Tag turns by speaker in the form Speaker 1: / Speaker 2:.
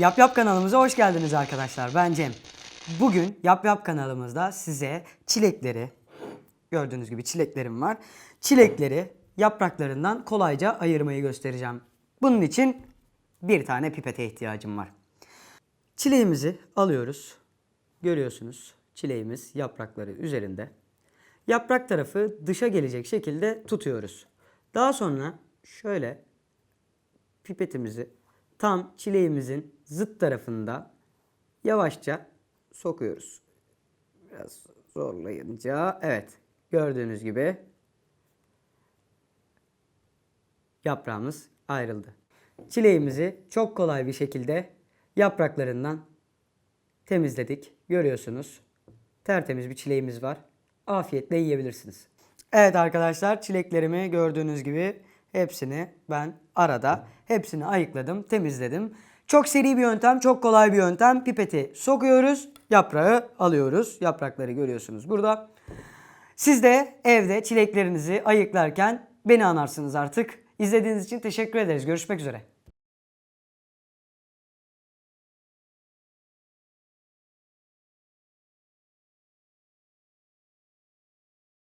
Speaker 1: Yap Yap kanalımıza hoş geldiniz arkadaşlar. Ben Cem. Bugün Yap Yap kanalımızda size çilekleri, gördüğünüz gibi çileklerim var. Çilekleri yapraklarından kolayca ayırmayı göstereceğim. Bunun için bir tane pipete ihtiyacım var. Çileğimizi alıyoruz. Görüyorsunuz çileğimiz yaprakları üzerinde. Yaprak tarafı dışa gelecek şekilde tutuyoruz. Daha sonra şöyle pipetimizi tam çileğimizin zıt tarafında yavaşça sokuyoruz. Biraz zorlayınca evet gördüğünüz gibi yaprağımız ayrıldı. Çileğimizi çok kolay bir şekilde yapraklarından temizledik. Görüyorsunuz. Tertemiz bir çileğimiz var. Afiyetle yiyebilirsiniz. Evet arkadaşlar çileklerimi gördüğünüz gibi hepsini ben arada hepsini ayıkladım, temizledim. Çok seri bir yöntem, çok kolay bir yöntem. Pipeti sokuyoruz, yaprağı alıyoruz. Yaprakları görüyorsunuz burada. Siz de evde çileklerinizi ayıklarken beni anarsınız artık. İzlediğiniz için teşekkür ederiz. Görüşmek üzere.